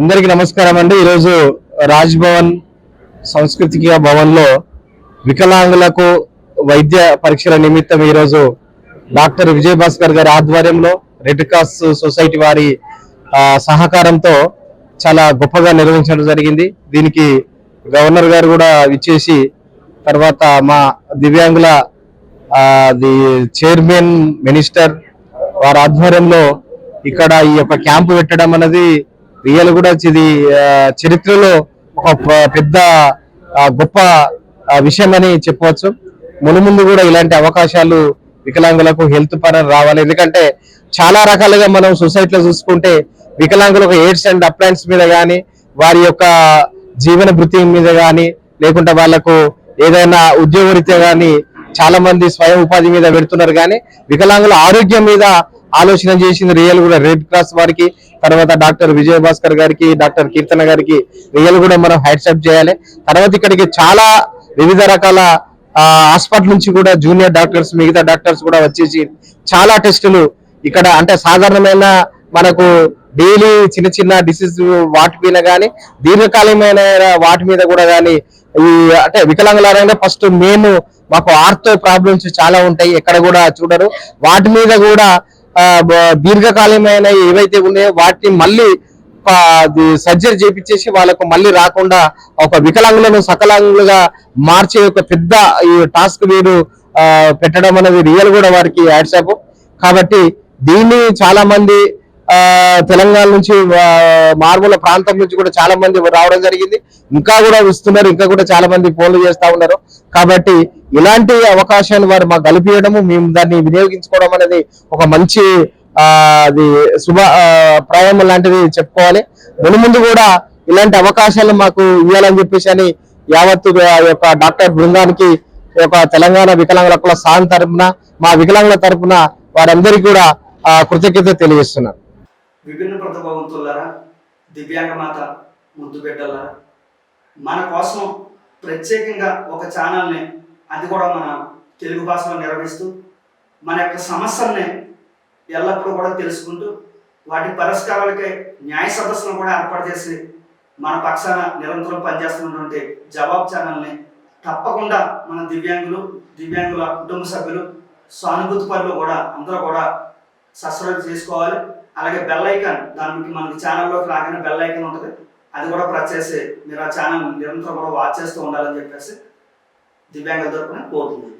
అందరికీ నమస్కారం అండి. ఈరోజు రాజ్ భవన్ సాంస్కృతిక భవన్లో వికలాంగులకు వైద్య పరీక్షల నిమిత్తం ఈరోజు డాక్టర్ విజయ్ భాస్కర్ గారి ఆధ్వర్యంలో రెడ్ క్రాస్ సొసైటీ వారి సహకారంతో చాలా గొప్పగా నిర్వహించడం జరిగింది. దీనికి గవర్నర్ గారు కూడా ఇచ్చేసి తర్వాత మా దివ్యాంగుల ది చైర్మన్ మినిస్టర్ వారి ఆధ్వర్యంలో ఇక్కడ ఈ యొక్క క్యాంపు పెట్టడం అనేది రియల్ కూడా ఇది చరిత్రలో ఒక పెద్ద గొప్ప విషయం అని చెప్పవచ్చు. మునుముందు కూడా ఇలాంటి అవకాశాలు వికలాంగులకు హెల్త్ పరంగా రావాలి. ఎందుకంటే చాలా రకాలుగా మనం సొసైటీలో చూసుకుంటే వికలాంగులకు ఎయిడ్స్ అండ్ అప్లయన్స్ మీద కానీ వారి యొక్క జీవన భృతి మీద కానీ లేకుంటే వాళ్ళకు ఏదైనా ఉద్యోగరీత్యా కానీ చాలా మంది స్వయం ఉపాధి మీద పెడుతున్నారు. కానీ వికలాంగుల ఆరోగ్యం మీద ఆలోచన చేసింది రియల్ కూడా. రెడ్ క్రాస్ వారికి తర్వాత డాక్టర్ విజయ భాస్కర్ గారికి డాక్టర్ కీర్తన గారికి రియల్ కూడా మనం హెడ్సప్ చేయాలి. తర్వాత ఇక్కడికి చాలా వివిధ రకాల హాస్పిటల్ నుంచి కూడా జూనియర్ డాక్టర్స్ మిగతా డాక్టర్స్ కూడా వచ్చేసి చాలా టెస్టులు ఇక్కడ అంటే సాధారణమైన మనకు డైలీ చిన్న చిన్న డిసీజ్ వాటి మీద కానీ దీర్ఘకాలమైన వాటి మీద కూడా కానీ ఈ అంటే వికలాంగులారంగా ఫస్ట్ మేము మాకు ఆర్థో ప్రాబ్లమ్స్ చాలా ఉంటాయి. ఎక్కడ కూడా చూడరు. వాటి మీద కూడా దీర్ఘకాలమైన ఏవైతే ఉన్నాయో వాటిని మళ్ళీ సర్జరీ చేపించేసి వాళ్ళకు మళ్ళీ రాకుండా ఒక వికలాంగులను సకలాంగులుగా మార్చే ఒక పెద్ద ఈ టాస్క్ వీరు పెట్టడం అనేది రియల్ కూడా వారికి యాడ్సాప్ కాబట్టి దీన్ని చాలా మంది తెలంగాణ నుంచి మారుమూల ప్రాంతం నుంచి కూడా చాలా మంది రావడం జరిగింది. ఇంకా కూడా వస్తున్నారు ఇంకా కూడా చాలా మంది ఫోన్లు చేస్తా ఉన్నారు. కాబట్టి ఇలాంటి అవకాశాన్ని వారు మాకు కల్పించడము మేము దాన్ని వినియోగించుకోవడం అనేది ఒక మంచి అది శుభ ప్రయాణం లాంటిది చెప్పుకోవాలి. మును ముందు కూడా ఇలాంటి అవకాశాలు మాకు ఇవ్వాలని చెప్పేసి అని యావత్తు ఆ యొక్క డాక్టర్ బృందానికి యొక్క తెలంగాణ వికలాంగుల హక్కుల సాన్ తరపున మా వికలాంగుల తరపున వారందరికీ కూడా కృతజ్ఞత తెలియజేస్తున్నాను. విభిన్న ప్రతిభావంతులారా దివ్యాంగ మాత ముద్దు బిడ్డలారా మన కోసం ప్రత్యేకంగా ఒక ఛానల్ని అది కూడా మన తెలుగు భాషలో నిర్వహిస్తూ మన యొక్క సమస్యల్ని ఎల్లప్పుడూ కూడా తెలుసుకుంటూ వాటి పరిష్కారాలకై న్యాయ సదస్సును కూడా ఏర్పాటు చేసి మన పక్షాన నిరంతరం పనిచేస్తున్నటువంటి జవాబ్ ఛానల్ని తప్పకుండా మన దివ్యాంగులు దివ్యాంగుల కుటుంబ సభ్యులు సానుభూతి పనులు కూడా అందరూ కూడా సబ్స్క్రైబ్ చేసుకోవాలి. అలాగే బెల్ ఐకాన్ దానికి మనకి ఛానల్లోకి రాగానే బెల్ ఐకాన్ ఉంటుంది. అది కూడా ప్రెస్ చేసి మీరు ఆ ఛానల్ నిరంతరం కూడా వాచ్ చేస్తూ ఉండాలని చెప్పేసి దివ్యాంగుల తరపున కోరుతుంది